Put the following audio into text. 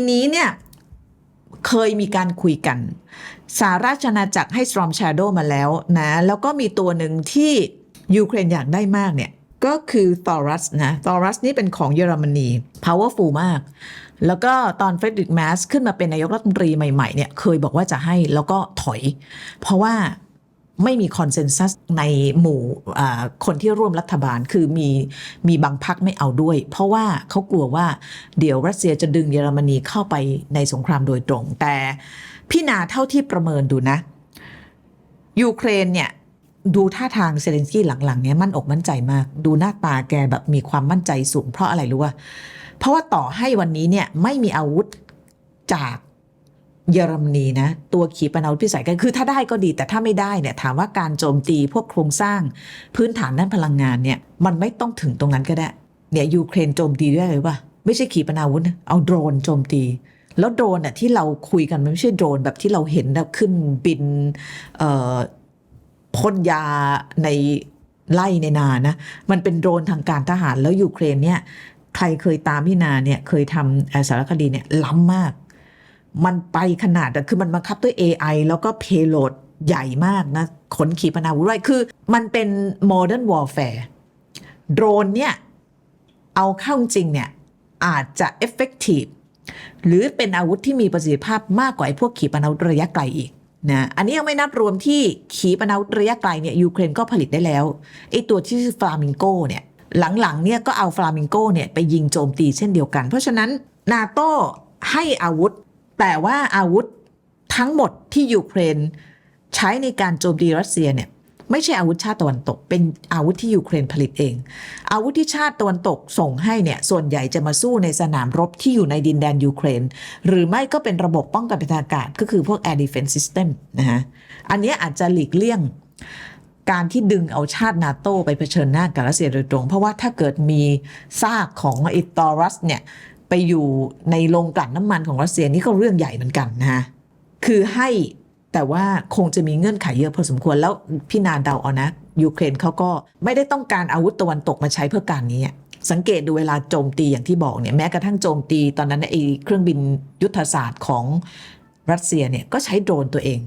ทีนี้เนี่ย เคยมีการคุยกันสหราชอาจักรให้ Storm Shadow มาแล้วนะ แล้วก็มีตัวหนึ่งที่ยูเครนอยากได้มากเนี่ย ก็คือ Taurus นะ Taurus นี่เป็นของเยอรมนี powerful มาก แล้วก็ตอนเฟรดริกแมสขึ้นมาเป็นนายกรัฐมนตรีใหม่ๆเนี่ยเคยบอกว่าจะให้แล้วก็ถอย เพราะว่า ไม่มีคอนเซนแซสในหมู่คนที่ร่วมรัฐบาลคือมีมีบางพักไม่เอาด้วย เพราะว่าเขากลัวว่าเดี๋ยวรัสเซียจะดึงเยอรมนีเข้าไปในสงครามโดยตรง แต่พี่นาเท่าที่ประเมินดูนะ ยูเครนเนี่ยดูท่าทางเซเลนสกี้หลังๆเนี่ยมั่นอกมั่นใจมาก ดูหน้าตาแกแบบมีความมั่นใจสูงเพราะอะไรรู้ว่า เพราะว่าต่อให้วันนี้เนี่ยไม่มีอาวุธจาก เยอรมนีนะตัวขีปนาวุธพิสัยกันคือถ้าได้ก็ดีแต่ถ้าไม่ได้เนี่ยถามว่าการโจมตีพวกโครงสร้างพื้นฐานด้านพลังงานเนี่ยมันไม่ต้องถึงตรงนั้นก็ได้เนี่ยยูเครนโจมตีด้วยอะไรว่าไม่ใช่ขีปนาวุธเอาโดรนโจมตี แล้วโดรนอะที่เราคุยกันมันไม่ใช่โดรนแบบที่เราเห็นแบบขึ้นบินเอ่อพ่นยาในไล่ในนานะ มันเป็นโดรนทางการทหารแล้วยูเครนเนี่ยใครเคยตามพี่นาเนี่ยเคยทำสารคดีเนี่ยล้ำมาก มันไปขนาดคือมันบังคับด้วย AI แล้วก็เพโลดใหญ่มากนะขนขีปนาวุธไว้คือมันเป็น modern warfare โดรนเนี่ย เอาเข้าจริงเนี่ย อาจจะ effective หรือเป็นอาวุธที่มีประสิทธิภาพมากกว่าไอ้พวกขีปนาวุธระยะไกลอีกนะอันนี้ยังไม่นับรวมที่ขีปนาวุธระยะไกลเนี่ยยูเครนก็ผลิตได้แล้วไอ้ตัวที่ชื่อฟลามิงโกเนี่ยหลังๆเนี่ยก็เอาฟลามิงโกเนี่ยไปยิงโจมตีเช่นเดียวกัน เพราะฉะนั้นนาโต้ให้อาวุธ แต่ว่าอาวุธทั้งหมดที่ยูเครนใช้ในการโจมตีรัสเซียเนี่ยไม่ใช่อาวุธชาติตะวันตก เป็นอาวุธที่ยูเครนผลิตเอง อาวุธที่ชาติตะวันตกส่งให้เนี่ยส่วนใหญ่จะมาสู้ในสนามรบที่อยู่ในดินแดนยูเครน หรือไม่ก็เป็นระบบป้องกันทางอากาศ ก็คือพวก air defense system นะฮะอันนี้อาจจะหลีกเลี่ยงการที่ดึงเอาชาตินาโตไปเผชิญหน้ากับรัสเซียโดยตรง เพราะว่าถ้าเกิดมีซากของอิตอรัสเนี่ย ไปอยู่ในโรงกลั่นน้ำมันของรัสเซียนี่ก็เรื่องใหญ่เหมือนกันนะคือให้แต่ว่าคงจะมีเงื่อนไขเยอะพอสมควรแล้วพี่นานเดาเอานะยูเครนเขาก็ไม่ได้ต้องการอาวุธตะวันตกมาใช้เพื่อการนี้สังเกตดูเวลาโจมตีอย่างที่บอกเนี่ยแม้กระทั่งโจมตีตอนนั้นไอ้เครื่องบินยุทธศาสตร์ของรัสเซียเนี่ยก็ใช้โดรนตัวเอง